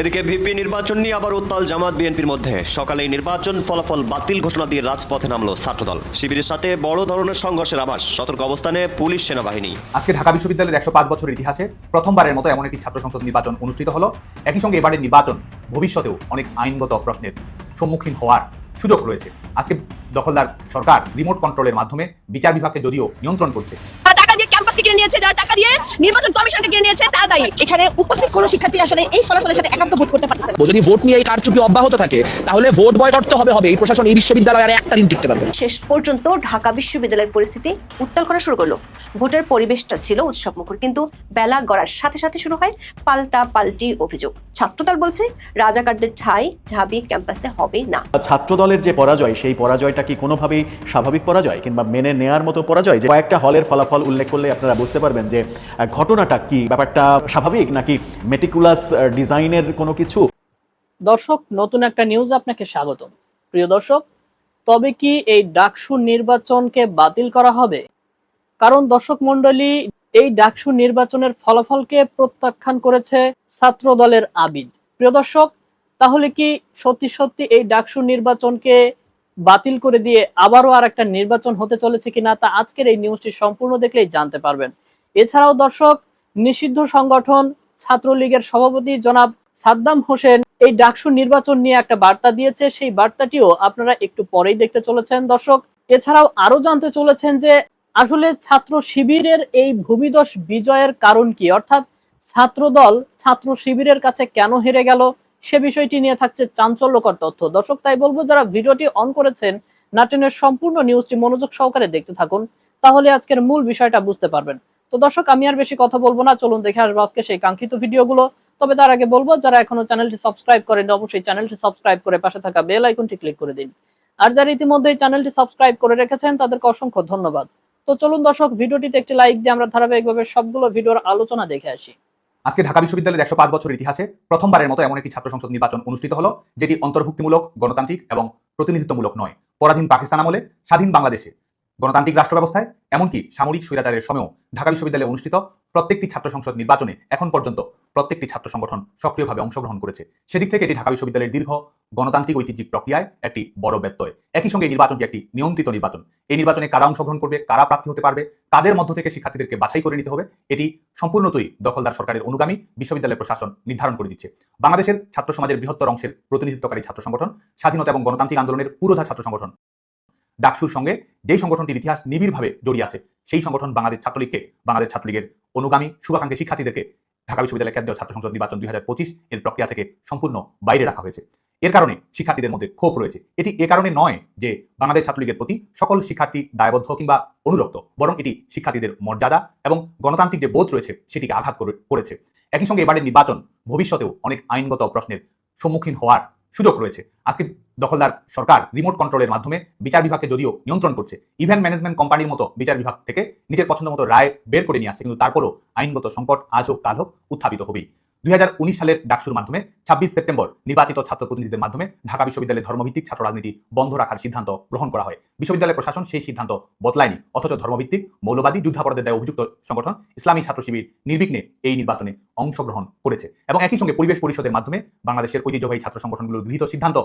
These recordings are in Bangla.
এদিকে ভিপি নির্বাচন নিয়ে আবার উত্তাল জামাত বিএনপির মধ্যে। সকালে নির্বাচন ফলাফল বাতিল ঘোষণা দিয়ে রাজপথে নামলো ছাত্রদল। শিবিরের সাথে বড় ধরনের সংঘর্ষের আভাস, সতর্ক অবস্থানে পুলিশ সেনাবাহিনী। আজকে ঢাকা বিশ্ববিদ্যালয়ের একশো পাঁচ বছরের ইতিহাসে প্রথমবারের মতো এমন একটি ছাত্র সংসদ নির্বাচন অনুষ্ঠিত হলো। একই সঙ্গে এবারের নির্বাচন ভবিষ্যতেও অনেক আইনগত প্রশ্নের সম্মুখীন হওয়ার সুযোগ রয়েছে। আজকে দখলদার সরকার রিমোট কন্ট্রোলের মাধ্যমে বিচার বিভাগকে যদিও নিয়ন্ত্রণ করছে। ক্যাম্পাসে কিনে নিয়েছে যারা টাকা দিয়ে নির্বাচন কমিশনকে কিনে নিয়েছে তা দায়ী। এখানে উপস্থিত কোনো শিক্ষার্থী আসলে এই ফলাফলের সাথে একান্ত বোধ করতে পারছে না। যদি ভোট নিয়ে এই কারচুপি অব্যাহত থাকে তাহলে ভোট বয়কট তো হবে হবে। এই প্রশাসন এই বিশ্ববিদ্যালয় আর একটা দিন টিকতে পারবে শেষ পর্যন্ত ঢাকা বিশ্ববিদ্যালয়ের পরিস্থিতি উত্তাল করা শুরু করল। ভোটের পরিবেশটা ছিল উৎসব মুখর কিন্তু বেলা গড়ার সাথে সাথে শুরু হয় পাল্টা পাল্টি অভিযোগ। ছাত্রদল বলছে রাজাকারদের ঠাই ঢাবি ক্যাম্পাসে হবে না। ছাত্রদলের যে পরাজয় সেই পরাজয়টা কি কোনোভাবেই স্বাভাবিক পরাজয় কিংবা মেনে নেয়ার মতো পরাজয়? যে কয়েকটা হলের ফলাফল উল্লেখ করলে আপনারা বুঝতে পারবেন যে ঘটনাটা কি? ব্যাপারটা স্বাভাবিক নাকি মেটিকুলাস ডিজাইনের কোনো কিছু? দর্শক নতুন একটা নিউজ আপনাকে স্বাগতম। প্রিয় দর্শক তবে কি এই ডাকসু নির্বাচনকে বাতিল করা হবে? কারণ দর্শক মণ্ডলী, এই ডাকসু নির্বাচনের ফলাফলকে প্রত্যাখ্যান করেছে ছাত্র দলের আবিদ। প্রিয় দর্শক, তাহলে কি সত্যি সত্যি এই ডাকসু নির্বাচনকে বাতিল করে দিয়ে আবারও আর একটা নির্বাচন হতে চলেছে কিনা তা আজকের এই নিউজটি সম্পূর্ণ দেখলেই জানতে পারবেন। এছাড়াও দর্শক, নিষিদ্ধ সংগঠন ছাত্রলীগের সভাপতি জনাব সাদ্দাম হোসেন এই ডাকসু নির্বাচন নিয়ে একটা বার্তা দিয়েছে। সেই বার্তাটিও আপনারা একটু পরেই দেখতে চলেছেন দর্শক। এছাড়াও আরও জানতে চলেছেন যে আসলে ছাত্র শিবিরের এই ভূমিদশ বিজয়ের কারণ কি? অর্থাৎ ছাত্রদল ছাত্র শিবিরের কাছে কেন হেরে গেল? সে বিষয়টি নিয়ে থাকছে চাঞ্চল্যকর তথ্য। দর্শক, তাই বলব, যারা ভিডিওটি অন করেছেন, নাটেনের সম্পূর্ণ নিউজটি মনোযোগ সহকারে দেখতে থাকুন, তাহলে আজকের মূল বিষয়টা বুঝতে পারবেন। তো দর্শক, আমি আর বেশি কথা বলব না, চলুন দেখে আসব আজকে সেই কাঙ্ক্ষিত ভিডিওগুলো। তবে তার আগে বলব, যারা এখনও চ্যানেলটি সাবস্ক্রাইব করেন অবশ্যই চ্যানেলটি সাবস্ক্রাইব করে পাশে থাকা বেল আইকনটি ক্লিক করে দিন। আর যারা ইতিমধ্যে চ্যানেলটি সাবস্ক্রাইব করে রেখেছেন, তাদেরকে অসংখ্য ধন্যবাদ। তো চলুন দর্শক, ভিডিওটিতে একটি লাইক দিয়ে আমরা ধারাবাহিকভাবে সবগুলো ভিডিওর আলোচনা দেখে আসি। আজকে ঢাকা বিশ্ববিদ্যালয়ের একশো পাঁচ বছর ইতিহাসে প্রথমবারের মতো এমন একটি ছাত্র সংসদ নির্বাচন অনুষ্ঠিত হলো, যেটি অন্তর্ভুক্তিমূলক, গণতান্ত্রিক এবং প্রতিনিধিত্বমূলক নয়। পরাধীন পাকিস্তান আমলে, স্বাধীন বাংলাদেশে, গণতান্ত্রিক রাষ্ট্র ব্যবস্থায় এমনকি সামরিক স্বৈরাচারের সময়ও ঢাকা বিশ্ববিদ্যালয়ে অনুষ্ঠিত প্রত্যেকটি ছাত্র সংসদ নির্বাচনে এখন পর্যন্ত প্রত্যেকটি ছাত্র সংগঠন সক্রিয়ভাবে অংশগ্রহণ করেছে। সেদিক থেকে এটি ঢাকা বিশ্ববিদ্যালয়ের দীর্ঘ গণতান্ত্রিক ঐতিহ্যিক প্রক্রিয়ায় একটি বড় ব্যত্যয়। একই সঙ্গে নির্বাচনটি একটি নিয়ন্ত্রিত নির্বাচন। এই নির্বাচনে কারা অংশগ্রহণ করবে, কারা প্রার্থী হতে পারবে তাদের মধ্য থেকে শিক্ষার্থীদেরকে বাছাই করে নিতে হবে, এটি সম্পূর্ণতই দখলদার সরকারের অনুগামী বিশ্ববিদ্যালয় প্রশাসন নির্ধারণ করে দিচ্ছে। বাংলাদেশের ছাত্র সমাজের বৃহত্তর অংশের প্রতিনিধিত্বকারী ছাত্র সংগঠন, স্বাধীনতা এবং গণতান্ত্রিক আন্দোলনের পুরোধা ছাত্র সংগঠন। ডাকসুর সঙ্গে যেই সংগঠনটির ইতিহাস নিবিড়ভাবে জড়িয়ে আছে, সেই সংগঠন বাংলাদেশ ছাত্রলীগকে, বাংলাদেশ ছাত্রলীগের অনুগামী, শুভাকাঙ্ক্ষী শিক্ষার্থীদেরকে ঢাকা বিশ্ববিদ্যালয় কেন্দ্রীয় ছাত্র সংসদ নির্বাচন দুই হাজার পঁচিশ এর প্রক্রিয়া থেকে সম্পূর্ণ বাইরে রাখা হয়েছে। এর কারণে শিক্ষার্থীদের মধ্যে ক্ষোভ রয়েছে। এটি এ কারণে নয় যে বাংলাদেশ ছাত্রলীগের প্রতি সকল শিক্ষার্থী দায়বদ্ধ কিংবা অনুরক্ত, বরং এটি শিক্ষার্থীদের মর্যাদা এবং গণতান্ত্রিক যে বোধ রয়েছে, সেটিকে আঘাত করে- করেছে। একই সঙ্গে এবারের নির্বাচন ভবিষ্যতেও অনেক আইনগত প্রশ্নের সম্মুখীন হওয়ার সুযোগ রয়েছে। আজকে দখলদার সরকার রিমোট কন্ট্রোলের মাধ্যমে বিচার বিভাগকে যদিও নিয়ন্ত্রণ করছে ইভেন্ট ম্যানেজমেন্ট কোম্পানির মতো বিচার বিভাগ থেকে নিজের পছন্দ মতো রায় বের করে নিয়ে আসছে, কিন্তু তারপরও আইনগত সংকট আজ হোক কাল হোক উত্থাপিত হবেই। দুই হাজার উনিশ সালের ডাকসুর মাধ্যমে ছাব্বিশ সেপ্টেম্বর নির্বাচিত ছাত্র প্রতিনিধিদের মাধ্যমে ঢাকা বিশ্ববিদ্যালয়ের ধর্মভিত্তিক ছাত্র রাজনীতি বন্ধ রাখার সিদ্ধান্ত গ্রহণ করা হয়। বিশ্ববিদ্যালয় প্রশাসন সেই সিদ্ধান্ত বদলায়নি, অথচ ধর্মভিত্তিক, মৌলবাদী, যুদ্ধাপরাধের দায় অভিযুক্ত সংগঠন ইসলামী ছাত্র শিবির নির্বিঘ্নে এই নির্বাচনে অংশগ্রহণ করেছে। এবং একই সঙ্গে পরিবেশ পরিষদের মাধ্যমে বাংলাদেশের ঐতিহ্যবাহী ছাত্র সংগঠনগুলোর গৃহীত সিদ্ধান্ত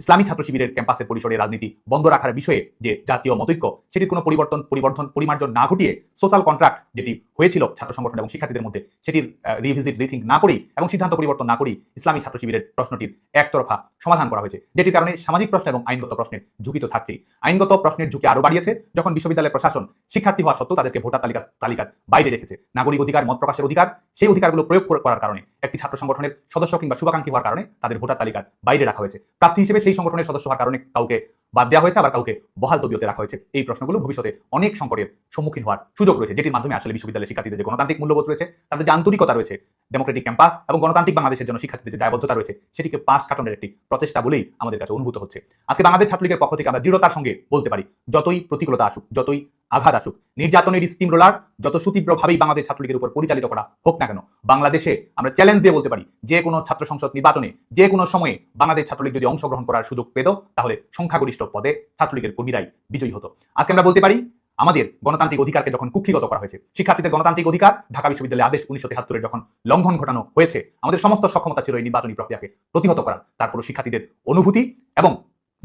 ইসলামী ছাত্র শিবিরের ক্যাম্পাসের পরিসরে রাজনীতি বন্ধ রাখার বিষয়ে যে জাতীয় মতৈক্য, সেটির কোনো পরিবর্তন পরিবর্তন পরিমার্জন না ঘটিয়ে সোশ্যাল কন্ট্রাক্ট যেটি হয়েছিল ছাত্র সংগঠন এবং শিক্ষার্থীদের মধ্যে, সেটির রিভিজিট রিথিঙ্ক না করেই এবং সিদ্ধান্ত পরিবর্তন না করেই ইসলামী ছাত্র শিবিরের প্রশ্নটির একতরফা সমাধান করা হয়েছে, যেটির কারণে সামাজিক প্রশ্ন এবং আইনগত প্রশ্নের ঝুঁকি তো থাকছেই। আইনগত প্রশ্নের ঝুঁকি আরও বাড়িয়েছে যখন বিশ্ববিদ্যালয় প্রশাসন শিক্ষার্থী হওয়া সত্ত্বেও তাদেরকে ভোটার তালিকা, তালিকার বাইরে রেখেছে। নাগরিক অধিকার, মত প্রকাশের অধিকার, সেই অধিকারগুলো প্রয়োগ করার কারণে একটি ছাত্র সংগঠনের সদস্য কিংবা শুভাকাঙ্ক্ষী হওয়ার কারণে তাদের ভোটার তালিকার বাইরে রাখা হয়েছে। প্রার্থী হিসেবে সেই সংগঠনের সদস্য হওয়ার কারণে কাউকে বাদ দেওয়া হয়েছে, আবার কাউকে বহাল তবিয়তে রাখা হয়েছে। এই প্রশ্নগুলো ভবিষ্যতে অনেক সংকটের সম্মুখীন হওয়ার সুযোগ রয়েছে, যেটির মাধ্যমে আসলে বিশ্ববিদ্যালয়ের শিক্ষার্থীদের যে গণতান্ত্রিক মূল্যবোধ রয়েছে, তাদের যে আন্তরিকতা রয়েছে, ডেমোক্রেটিক ক্যাম্পাস এবং গণতান্ত্রিক বাংলাদেশের জন্য শিক্ষার্থীদের যে দায়বদ্ধতা রয়েছে, সেটিকে পাশ কাটানোর একটি প্রচেষ্টা বলেই আমাদের কাছে অনুভূত হচ্ছে। আজকে বাংলাদেশ ছাত্রলীগের পক্ষ থেকে আমরা দৃঢ়তার সঙ্গে বলতে পারি, যতই প্রতিকূলতা আসুক, যতই আঘাত আসুক। নির্যাতনের স্টিম রোলার যত সুতীব্রভাবেই বাংলাদেশ ছাত্রলীগের উপর পরিচালিত করা হোক না কেন, বাংলাদেশে আমরা চ্যালেঞ্জ দিয়ে বলতে পারি, যে কোনো ছাত্র সংসদ নির্বাচনে, যে কোনো সময়ে বাংলাদেশ ছাত্রলীগ যদি অংশগ্রহণ করার সুযোগ পেত, তাহলে সংখ্যাগরিষ্ঠ পদে ছাত্রলীগের কর্মীরাই বিজয়ী হতো। আজকে আমরা বলতে পারি, আমাদের গণতান্ত্রিক অধিকারকে যখন কুক্ষিগত করা হয়েছে, শিক্ষার্থীদের গণতান্ত্রিক অধিকার, ঢাকা বিশ্ববিদ্যালয়ের আদেশ উনিশশো তেহাত্তরের যখন লঙ্ঘন ঘটানো হয়েছে, আমাদের সমস্ত সক্ষমতা ছিল এই নির্বাচনী প্রক্রিয়াকে প্রতিহত করার। তারপর শিক্ষার্থীদের অনুভূতি এবং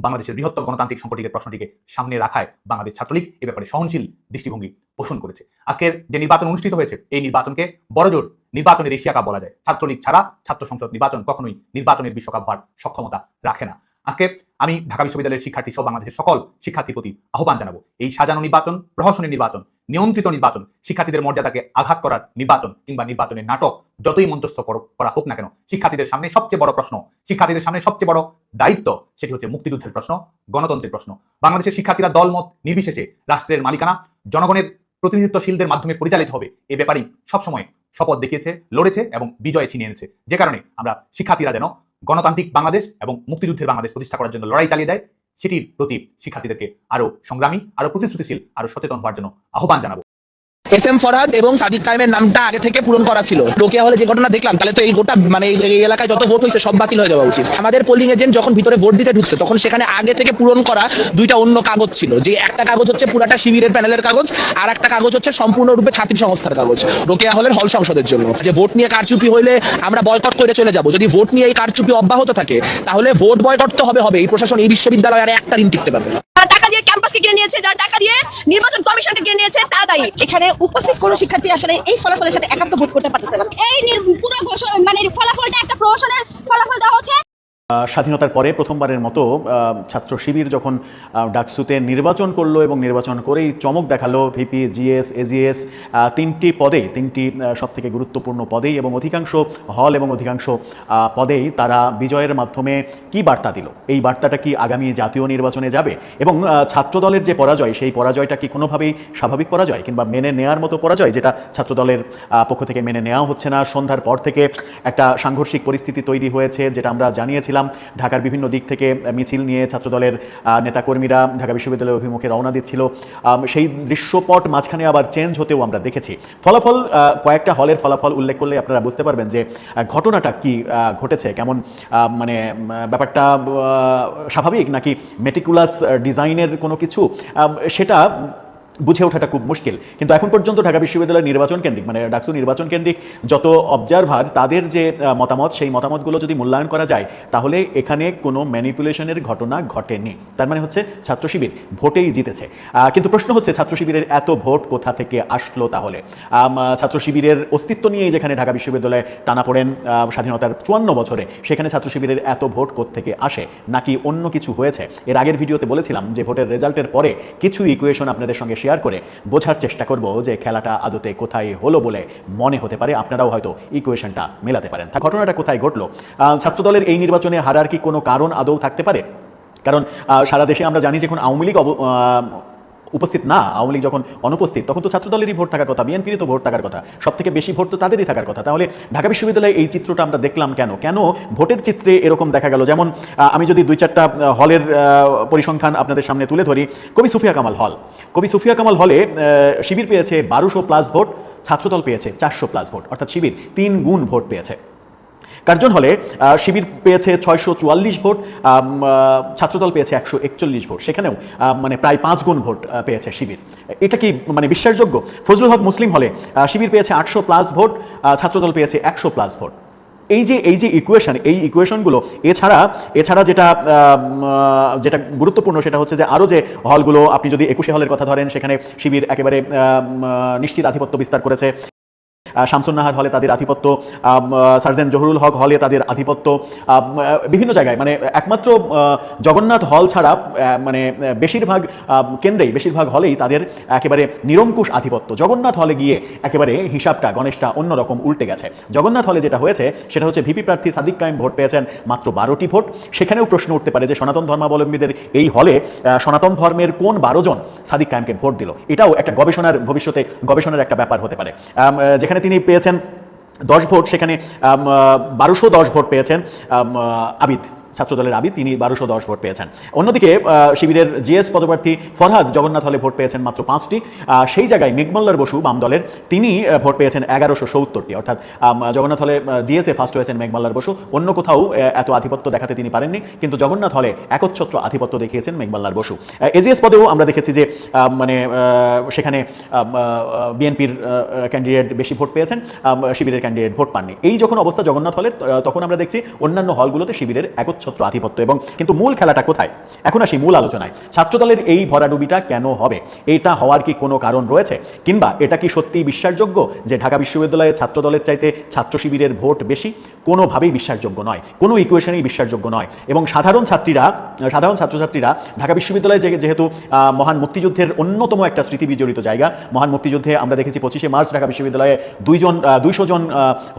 বাংলাদেশের বৃহত্তর গণতান্ত্রিক সম্পর্কের প্রশ্নটিকে সামনে রাখায় বাংলাদেশ ছাত্রলীগ এ ব্যাপারে সহনশীল দৃষ্টিভঙ্গি পোষণ করেছে। আজকের যে নির্বাচন অনুষ্ঠিত হয়েছে, এই নির্বাচনকে বড়জোর নির্বাচনের এশিয়া কাপ বলা যায়। ছাত্রলীগ ছাড়া ছাত্র সংসদ নির্বাচন কখনোই নির্বাচনের বিশ্বকাপ হওয়ার সক্ষমতা রাখে না। আজকে আমি ঢাকা বিশ্ববিদ্যালয়ের শিক্ষার্থী সহ বাংলাদেশের সকল শিক্ষার্থীর প্রতি আহ্বান জানাব। এই সাজানো নির্বাচন প্রহসনের নির্বাচন, নিয়ন্ত্রিত নির্বাচন, শিক্ষার্থীদের মর্যাদাকে আঘাত করার নির্বাচন কিংবা নির্বাচনের নাটক যতই মঞ্চস্থ করা হোক না কেন, শিক্ষার্থীদের সামনে সবচেয়ে বড় প্রশ্ন, শিক্ষার্থীদের সামনে সবচেয়ে বড় দায়িত্ব সেটি হচ্ছে মুক্তিযুদ্ধের প্রশ্ন, গণতন্ত্রের প্রশ্ন। বাংলাদেশের শিক্ষার্থীরা দলমত নির্বিশেষে রাষ্ট্রের মালিকানা, জনগণের প্রতিনিধিত্বশীলদের মাধ্যমে পরিচালিত হবে। এ ব্যাপারেই সবসময় শপথ দেখিয়েছে, লড়েছে এবং বিজয় ছিনিয়ে এনেছে। যে কারণে আমরা শিক্ষার্থীরা যেন গণতান্ত্রিক বাংলাদেশ এবং মুক্তিযুদ্ধের বাংলাদেশ প্রতিষ্ঠা করার জন্য লড়াই চালিয়ে দেয় সেটির প্রতি শিক্ষার্থীদেরকে আরও সংগ্রামী, আরও প্রতিশ্রুতিশীল, আরও সচেতন হওয়ার জন্য আহ্বান জানাব। এস এম ফরহাদ এবং সাদিক কায়েমের নামটা আগে থেকে পূরণ করা ছিল। রোকেয়া হলে যে ঘটনা দেখলাম, তাহলে তো এই গোটা মানে এই- এলাকায় যত ভোট হয়েছে সব বাতিল হয়ে যাওয়া উচিত। আমাদের পোলিং এজেন্ট যখন ভিতরে ভোট দিতে ঢুকছে, তখন সেখানে আগে থেকে পূরণ করা দুইটা অন্য কাগজ ছিল। যে একটা কাগজ হচ্ছে পুরাটা শিবিরের প্যানেলের কাগজ, আর একটা কাগজ হচ্ছে সম্পূর্ণরূপে ছাত্রী সংস্থার কাগজ। রোকেয়া হলের হল সংসদের জন্য। যে ভোট নিয়ে কারচুপি হইলে আমরা বয়কট করে চলে যাব। যদি ভোট নিয়ে এই কারচুপি অব্যাহত থাকে, তাহলে ভোট বয়কট তো হবে হবে। এই প্রশাসন, এই বিশ্ববিদ্যালয় আর একটা দিন টিকতে পারবে না যারা টাকা দিয়ে ক্যাম্পাসকে কিনে নিয়েছে যারা টাকা দিয়ে নির্বাচন কমিশনকে কিনে নিয়েছে তা দায়ী। এখানে উপস্থিত কোনো শিক্ষার্থী আসলে এই ফলাফলের সাথে একাত্ম বোধ করতে পারতেছে না। এই পুরো মানে ফলাফলটা একটা প্রহসনের ফলাফল দেওয়া হচ্ছে। স্বাধীনতার পরে প্রথমবারের মতো ছাত্র শিবির যখন ডাকসুতে নির্বাচন করল এবং নির্বাচন করেই চমক দেখাল ভিপি, জিএস, এজিএস তিনটি পদে তিনটি সব থেকে গুরুত্বপূর্ণ পদেই এবং অধিকাংশ হল এবং অধিকাংশ পদেই তারা বিজয়ের মাধ্যমে কি বার্তা দিল? এই বার্তাটা কি আগামী জাতীয় নির্বাচনে যাবে? এবং ছাত্রদলের যে পরাজয়, সেই পরাজয়টা কি কোনোভাবেই স্বাভাবিক পরাজয় কিংবা মেনে নেয়ার মতো পরাজয় যেটা ছাত্রদলের পক্ষ থেকে মেনে নেওয়া হচ্ছে না? সন্ধ্যার পর থেকে একটা সাংঘর্ষিক পরিস্থিতি তৈরি হয়েছে, যেটা আমরা জানিয়েছিলাম। ঢাকার বিভিন্ন দিক থেকে মিছিল নিয়ে ছাত্রদলের নেতাকর্মীরা ঢাকা বিশ্ববিদ্যালয়ের অভিমুখে রওনা দিচ্ছিল। সেই দৃশ্যপট মাঝখানে আবার চেঞ্জ হতেও আমরা দেখেছি। ফলাফল কয়েকটা হলের ফলাফল উল্লেখ করলে আপনারা বুঝতে পারবেন যে ঘটনাটা কি ঘটেছে, কেমন মানে ব্যাপারটা স্বাভাবিক নাকি মেটিকুলাস ডিজাইনের কোনো কিছু? সেটা বুঝে ওঠাটা খুব মুশকিল। কিন্তু এখন পর্যন্ত ঢাকা বিশ্ববিদ্যালয়ের নির্বাচন কেন্দ্রিক মানে ডাকসু নির্বাচন কেন্দ্রিক যত অবজারভার তাদের যে মতামত, সেই মতামতগুলো যদি মূল্যায়ন করা যায়, তাহলে এখানে কোনো ম্যানিপুলেশনের ঘটনা ঘটেনি। তার মানে হচ্ছে ছাত্র শিবির ভোটেই জিতেছে। কিন্তু প্রশ্ন হচ্ছে ছাত্র শিবিরের এত ভোট কোথা থেকে আসলো তাহলে? ছাত্র শিবিরের অস্তিত্ব নিয়েই যেখানে ঢাকা বিশ্ববিদ্যালয়ে টানা পড়েন স্বাধীনতার চুয়ান্ন বছরে, সেখানে ছাত্র শিবিরের এত ভোট থেকে আসে, নাকি অন্য কিছু হয়েছে? এর আগের ভিডিওতে বলেছিলাম যে, ভোটের রেজাল্টের পরে কিছু ইকুয়েশন আপনাদের সঙ্গে শেয়ার করে বোঝার চেষ্টা করব যে খেলাটা আদতে কোথায় হলো বলে মনে হতে পারে। আপনারাও হয়তো ইকুয়েশনটা মেলাতে পারেন। ঘটনাটা কোথায় ঘটলো? ছাত্রদলের এই নির্বাচনে হারার কি কোনো কারণ আদৌ থাকতে পারে? কারণ সারা দেশে আমরা জানি যে এখন আওয়ামী লীগ উপস্থিত না, আওয়ামী লীগ যখন অনুপস্থিত, তখন তো ছাত্রদলেরই ভোট থাকার কথা, বিএনপিরই তো ভোট থাকার কথা সব থেকে বেশি ভোট তো তাদেরই থাকার কথা। তাহলে ঢাকা বিশ্ববিদ্যালয়ে এই চিত্রটা আমরা দেখলাম কেন? কেন ভোটের চিত্রে এরকম দেখা গেল? যেমন আমি যদি দুই চারটা হলের পরিসংখ্যান আপনাদের সামনে তুলে ধরি, কবি সুফিয়া কামাল হল। কবি সুফিয়া কামাল হলে শিবির পেয়েছে বারোশো প্লাস ভোট, ছাত্রদল পেয়েছে চারশো প্লাস ভোট, অর্থাৎ শিবির তিন গুণ ভোট পেয়েছে। কার্জন হলে শিবির পেয়েছে ছয়শো চুয়াল্লিশ ভোট ছাত্রদল পেয়েছে একশো একচল্লিশ ভোট। সেখানেও মানে প্রায় পাঁচ গুণ ভোট পেয়েছে শিবির। এটা কি মানে বিশ্বাসযোগ্য? ফজলুল হক মুসলিম হলে শিবির পেয়েছে আটশো প্লাস ভোট ছাত্রদল পেয়েছে একশো প্লাস ভোট। এই যে এই যে ইকুয়েশন এই ইকুয়েশনগুলো এছাড়া এছাড়া যেটা যেটা গুরুত্বপূর্ণ সেটা হচ্ছে যে আরও যে হলগুলো, আপনি যদি একুশে হলের কথা ধরেন, সেখানে শিবির একেবারে নিশ্চিত আধিপত্য বিস্তার করেছে। শামসুন্নাহার হলে তাদের আধিপত্য সার্জেন্ট জহুরুল হক হলে তাদের আধিপত্য বিভিন্ন জায়গায় মানে একমাত্র জগন্নাথ হল ছাড়া মানে বেশিরভাগ কেন্দ্রেই বেশিরভাগ হলেই তাদের একেবারে নিরঙ্কুশ আধিপত্য। জগন্নাথ হলে গিয়ে একেবারে হিসাবটা গণেশটা অন্যরকম উল্টে গেছে। জগন্নাথ হলে যেটা হয়েছে সেটা হচ্ছে ভিপি প্রার্থী সাদিক কায়েম ভোট পেয়েছেন মাত্র বারোটি ভোট। সেখানেও প্রশ্ন উঠতে পারে যে সনাতন ধর্মাবলম্বীদের এই হলে সনাতন ধর্মের কোন বারো জন সাদিক কায়েমকে ভোট দিল? এটাও একটা গবেষণার ভবিষ্যতে গবেষণার একটা ব্যাপার হতে পারে। আহ, যেখানে তিনি পেয়েছেন দশ ভোট সেখানে বারোশো দশ ভোট পেয়েছেন আবিদ। ছাত্রদলের আবিদ, তিনি বারোশো দশ ভোট পেয়েছেন। অন্যদিকে শিবিরের জিএস পদপ্রার্থী ফরহাদ জগন্নাথ হলে ভোট পেয়েছেন মাত্র পাঁচটি। সেই জায়গায় মেঘমল্লার বসু বাম দলের তিনি ভোট পেয়েছেন এগারোশো সত্তরটি। অর্থাৎ জগন্নাথ হলে জিএসএ ফার্স্ট হয়েছেন মেঘমল্লার বসু। অন্য কোথাও এত আধিপত্য দেখাতে তিনি পারেননি, কিন্তু জগন্নাথ হলে একচ্ছত্র আধিপত্য দেখিয়েছেন মেঘমল্লার বসু। এজিএস পদেও আমরা দেখেছি যে মানে সেখানে বিএনপির ক্যান্ডিডেট বেশি ভোট পেয়েছেন শিবিরের ক্যান্ডিডেট ভোট পাননি। এই যখন অবস্থা জগন্নাথ হলের তখন আমরা দেখছি অন্যান্য হলগুলোতে শিবিরের একচ্ছত্র আধিপত্য এবং কিন্তু মূল খেলাটা কোথায়? এখন আসি মূল আলোচনায়। ছাত্রদলের এই ভরাডুবিটা কেন হবে? এটা হওয়ার কি কোনো কারণ রয়েছে? কিংবা এটা কি সত্যিই বিশ্বাসযোগ্য যে ঢাকা বিশ্ববিদ্যালয়ে ছাত্রদলের চাইতে ছাত্র শিবিরের ভোট বেশি? কোনোভাবেই বিশ্বাসযোগ্য নয়। কোনো ইকুয়েশনেই বিশ্বাসযোগ্য নয়। এবং সাধারণ ছাত্রীরা, সাধারণ ছাত্রছাত্রীরা ঢাকা বিশ্ববিদ্যালয়ে যেহেতু মহান মুক্তিযুদ্ধের অন্যতম একটা স্মৃতি বিজড়িত জায়গা, মহান মুক্তিযুদ্ধে আমরা দেখেছি পঁচিশে মার্চ ঢাকা বিশ্ববিদ্যালয়ে দুইজন দুইশো জন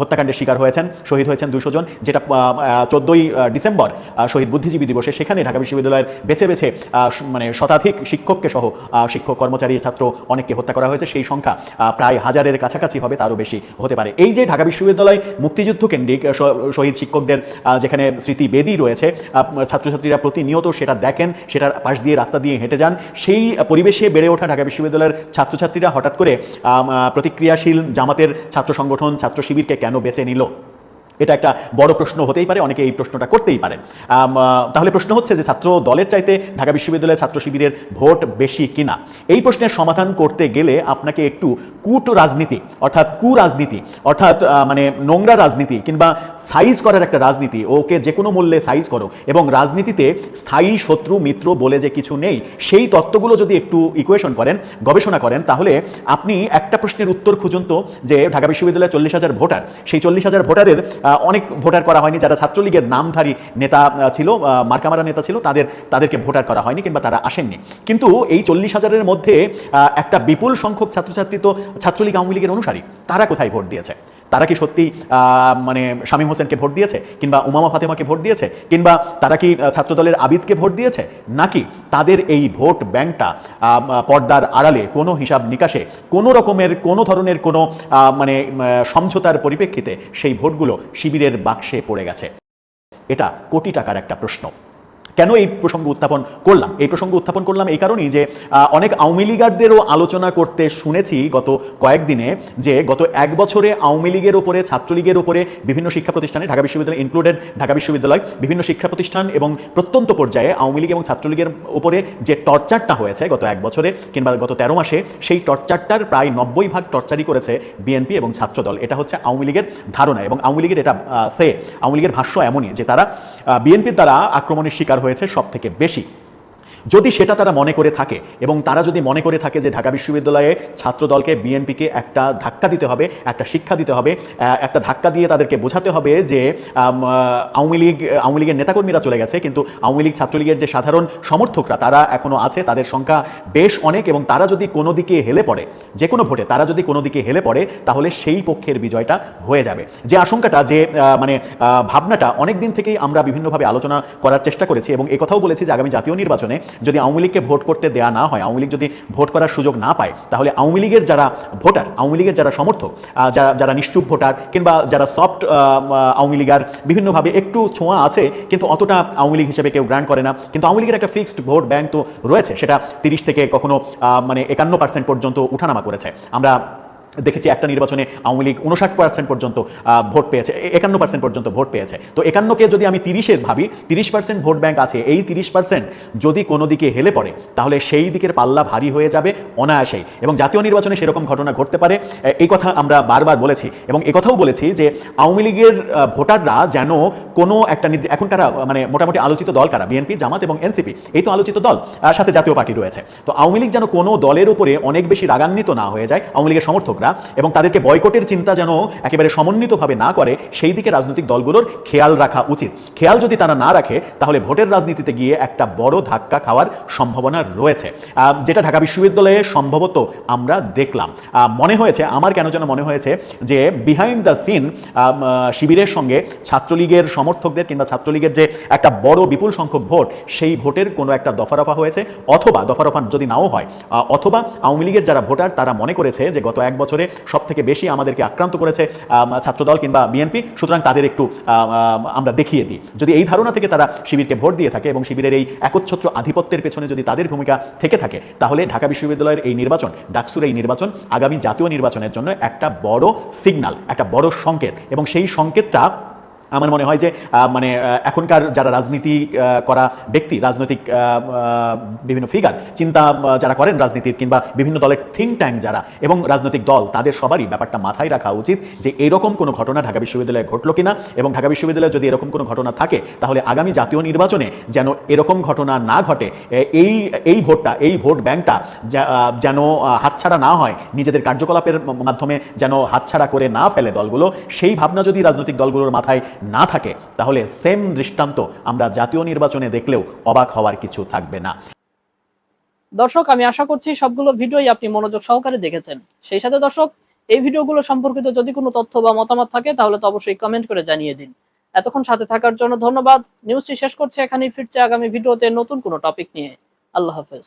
হত্যাকাণ্ডের শিকার হয়েছেন, শহীদ হয়েছেন দুইশো জন, যেটা চোদ্দই ডিসেম্বর শহীদ বুদ্ধিজীবী দিবসে সেখানে ঢাকা বিশ্ববিদ্যালয়ের বেছে বেছে মানে শতাধিক শিক্ষককে সহ শিক্ষক কর্মচারী, ছাত্র অনেককে হত্যা করা হয়েছে। সেই সংখ্যা প্রায় হাজারের কাছাকাছি হবে, তারও বেশি হতে পারে। এই যে ঢাকা বিশ্ববিদ্যালয় মুক্তিযুদ্ধ কেন্দ্রিক শহীদ শিক্ষকদের যেখানে স্মৃতি বেদি রয়েছে ছাত্রছাত্রীরা প্রতিনিয়ত সেটা দেখেন, সেটার পাশ দিয়ে, রাস্তা দিয়ে হেঁটে যান। সেই পরিবেশে বেড়ে ওঠা ঢাকা বিশ্ববিদ্যালয়ের ছাত্রছাত্রীরা হঠাৎ করে প্রতিক্রিয়াশীল জামাতের ছাত্র সংগঠন, ছাত্র শিবিরকে কেন বেছে নিল? এটা একটা বড় প্রশ্ন হতেই পারে অনেকে এই প্রশ্নটা করতেই আহ, তাহলে প্রশ্ন হচ্ছে যে ছাত্র দলের চাইতে ঢাকা বিশ্ববিদ্যালয়ের ছাত্র শিবিরের ভোট বেশি কিনা? এই প্রশ্নের সমাধান করতে গেলে আপনাকে একটু কূট রাজনীতি অর্থাৎ কুরাজনীতি অর্থাৎ মানে নোংরা রাজনীতি কিংবা সাইজ করার একটা রাজনীতি ওকে যে কোনো মূল্যে সাইজ করো এবং রাজনীতিতে স্থায়ী শত্রু মিত্র বলে যে কিছু নেই সেই তত্ত্বগুলো যদি একটু ইকুয়েশন করেন গবেষণা করেন তাহলে আপনি একটা প্রশ্নের উত্তর খুঁজুন তো যে ঢাকা বিশ্ববিদ্যালয়ে চল্লিশ হাজার ভোটার সেই চল্লিশ হাজার ভোটারের অনেক ভোটার করা হয়নি, যারা ছাত্রলীগের নামধারী নেতা ছিল মার্কামারা নেতা ছিল, তাদের, তাদেরকে ভোটার করা হয়নি কিংবা তারা আসেননি। কিন্তু এই চল্লিশ হাজারের মধ্যে একটা বিপুল সংখ্যক ছাত্রছাত্রী তো ছাত্রলীগ আওয়ামী লীগের অনুসারী, তারা কোথায় ভোট দিয়েছে? তারা কি সত্যি মানে শামীম হোসেনকে ভোট দিয়েছে? কিংবা উমামা ফাতেমাকে ভোট দিয়েছে? কিংবা তারা কি ছাত্রদলের আবিদকে ভোট দিয়েছে? নাকি তাদের এই ভোট ব্যাংকটা পর্দার আড়ালে কোনো হিসাব নিকাশে কোনো রকমের, কোনো ধরনের কোনো মানে সমঝোতার পরিপ্রেক্ষিতে সেই ভোটগুলো শিবিরের বাক্সে পড়ে গেছে? এটা কোটি টাকার একটা প্রশ্ন। কেন এই প্রসঙ্গ উত্থাপন করলাম? এই প্রসঙ্গ উত্থাপন করলাম এই কারণেই যে অনেক আওয়ামী লীগারদেরও আলোচনা করতে শুনেছি গত কয়েকদিনে যে, গত এক বছরে আওয়ামী লীগের ওপরে ছাত্রলীগের ওপরে বিভিন্ন শিক্ষা প্রতিষ্ঠানে, ঢাকা বিশ্ববিদ্যালয় ইনক্লুডেড ঢাকা বিশ্ববিদ্যালয়, বিভিন্ন শিক্ষা প্রতিষ্ঠান এবং প্রত্যন্ত পর্যায়ে আওয়ামী লীগ এবং ছাত্রলীগের ওপরে যে টর্চারটা হয়েছে গত এক বছরে কিংবা গত তেরো মাসে, সেই টর্চারটার প্রায় নব্বই ভাগ টর্চারই করেছে বিএনপি এবং ছাত্রদল। এটা হচ্ছে আওয়ামী লীগের ধারণা এবং আওয়ামী লীগের এটা সে, আওয়ামী লীগের ভাষ্য এমনই যে, তারা বিএনপির দ্বারা আক্রমণের শিকার হয়েছে সব থেকে বেশি। যদি সেটা তারা মনে করে থাকে এবং তারা যদি মনে করে থাকে যে ঢাকা বিশ্ববিদ্যালয়ে ছাত্রদলকে বিএনপিকে একটা ধাক্কা দিতে হবে, একটা শিক্ষা দিতে হবে একটা ধাক্কা দিয়ে তাদেরকে বোঝাতে হবে যে আওয়ামী লীগ, আওয়ামী লীগের নেতাকর্মীরা চলে গেছে, কিন্তু আওয়ামী লীগ ছাত্রলীগের যে সাধারণ সমর্থকরা, তারা এখনও আছে, তাদের সংখ্যা বেশ অনেক এবং তারা যদি কোনো দিকে হেলে পড়ে, যে কোনো ভোটে তারা যদি কোনো দিকে হেলে পড়ে, তাহলে সেই পক্ষের বিজয়টা হয়ে যাবে। যে আশঙ্কাটা, যে মানে ভাবনাটা অনেক দিন থেকেই আমরা বিভিন্নভাবে আলোচনা করার চেষ্টা করেছি এবং কথাও বলেছি যে আগামী জাতীয় নির্বাচনে যদি আওয়ামী লীগকে ভোট করতে দেয়া না হয়, আওয়ামী লীগ যদি ভোট করার সুযোগ না পায়, তাহলে আওয়ামী লীগের যারা ভোটার, আওয়ামী লীগের যারা সমর্থক যারা যারা নিশ্চুপ ভোটার কিংবা যারা সফট আওয়ামী লীগার বিভিন্নভাবে একটু ছোঁয়া আছে, কিন্তু অতটা আওয়ামী লীগ হিসেবে কেউ গ্রান্ট করে না। কিন্তু আওয়ামী লীগের একটা ফিক্সড ভোট ব্যাংক তো রয়েছে, সেটা তিরিশ থেকে কখনো মানে একান্ন পার্সেন্ট পর্যন্ত উঠানামা করেছে। আমরা দেখেছি একটা নির্বাচনে আওয়ামী লীগ উনষাট পার্সেন্ট পর্যন্ত ভোট পেয়েছে একান্ন পার্সেন্ট পর্যন্ত ভোট পেয়েছে। তো একান্নকে যদি আমি তিরিশে ভাবি, তিরিশ পার্সেন্ট ভোট ব্যাংক আছে, এই তিরিশ পার্সেন্ট যদি কোনো দিকে হেলে পড়ে, তাহলে সেই দিকের পাল্লা ভারী হয়ে যাবে অনায়াসেই। এবং জাতীয় নির্বাচনে সেরকম ঘটনা ঘটতে পারে এই কথা আমরা বারবার বলেছি। এবং একথাও বলেছি যে, আওয়ামী লীগের ভোটাররা যেন কোনো একটা এখন কারা মানে মোটামুটি আলোচিত দল কারা? বিএনপি, জামাত এবং এনসিপি। এই তো আলোচিত দল সাথে জাতীয় পার্টি রয়েছে। তো আওয়ামী লীগ যেন কোনো দলের উপরে অনেক বেশি রাগান্বিত না হয়ে যায়, আওয়ামী লীগের সমর্থকরা এবং তাদেরকে বয়কটের চিন্তা যেন একেবারে সমন্বিতভাবে না করে, সেই দিকে রাজনৈতিক দলগুলোর খেয়াল রাখা উচিত। খেয়াল যদি তারা না রাখে, তাহলে ভোটের রাজনীতিতে গিয়ে একটা বড় ধাক্কা খাওয়ার সম্ভাবনা রয়েছে। যেটা ঢাকা বিশ্ববিদ্যালয়ে সম্ভবত আমরা দেখলাম। মনে হয়েছে, আমার কেন যেন মনে হয়েছে যে বিহাইন্ড দ্য সিন শিবিরের সঙ্গে ছাত্রলীগের সমর্থকদের কিংবা ছাত্রলীগের যে একটা বড় বিপুল সংখ্যক ভোট, সেই ভোটের কোনো একটা দফারফা হয়েছে, অথবা দফারফা যদি নাও হয় অথবা আওয়ামী লীগের যারা ভোটার, তারা মনে করেছে যে গত এক বছর বছরে সব থেকে বেশি আমাদেরকে আক্রান্ত করেছে ছাত্রদল কিংবা বিএনপি। সুতরাং তাদের একটু আম, আম, আমরা দেখিয়ে দিই। যদি এই ধারণা থেকে তারা শিবিরকে ভোট দিয়ে থাকে এবং শিবিরের এই একচ্ছত্র আধিপত্যের পেছনে যদি তাদের ভূমিকা থেকে থাকে তাহলে ঢাকা বিশ্ববিদ্যালয়ের এই নির্বাচন ডাকসুর এই নির্বাচন আগামী জাতীয় নির্বাচনের জন্য একটা বড় সিগনাল একটা বড় সংকেত। এবং সেই সংকেতটা আমার মনে হয় যে মানে এখনকার যারা রাজনীতি করা ব্যক্তি, রাজনৈতিক বিভিন্ন ফিগার চিন্তা যারা করেন রাজনীতির কিংবা বিভিন্ন দলের থিঙ্ক ট্যাঙ্ক যারা এবং রাজনৈতিক দল, তাদের সবারই ব্যাপারটা মাথায় রাখা উচিত যে, এরকম কোনো ঘটনা ঢাকা বিশ্ববিদ্যালয়ে ঘটলো কিনা এবং ঢাকা বিশ্ববিদ্যালয়ে যদি এরকম কোনো ঘটনা থাকে, তাহলে আগামী জাতীয় নির্বাচনে যেন এরকম ঘটনা না ঘটে এই এই ভোটটা, এই ভোট ব্যাংকটা যেন হাতছাড়া না হয়, নিজেদের কার্যকলাপের মাধ্যমে যেন হাতছাড়া করে না ফেলে দলগুলো, সেই ভাবনা যদি রাজনৈতিক দলগুলোর মাথায় না থাকে, তাহলে সেম দৃষ্টান্ত আমরা জাতীয় নির্বাচনে দেখলেও অবাক হওয়ার কিছু থাকবে না। দর্শক, আমি আশা করছি সবগুলো ভিডিওই আপনি মনোযোগ সহকারে দেখেছেন। সেই সাথে দর্শক, এই ভিডিওগুলো সম্পর্কিত যদি কোনো তথ্য বা মতামত থাকে, তাহলে তো অবশ্যই কমেন্ট করে জানিয়ে দিন। এতক্ষণ সাথে থাকার জন্য ধন্যবাদ। নিউজটি শেষ করছে, এখানেই ফিরছে আগামী ভিডিওতে নতুন কোনো টপিক নিয়ে। আল্লাহ হাফেজ।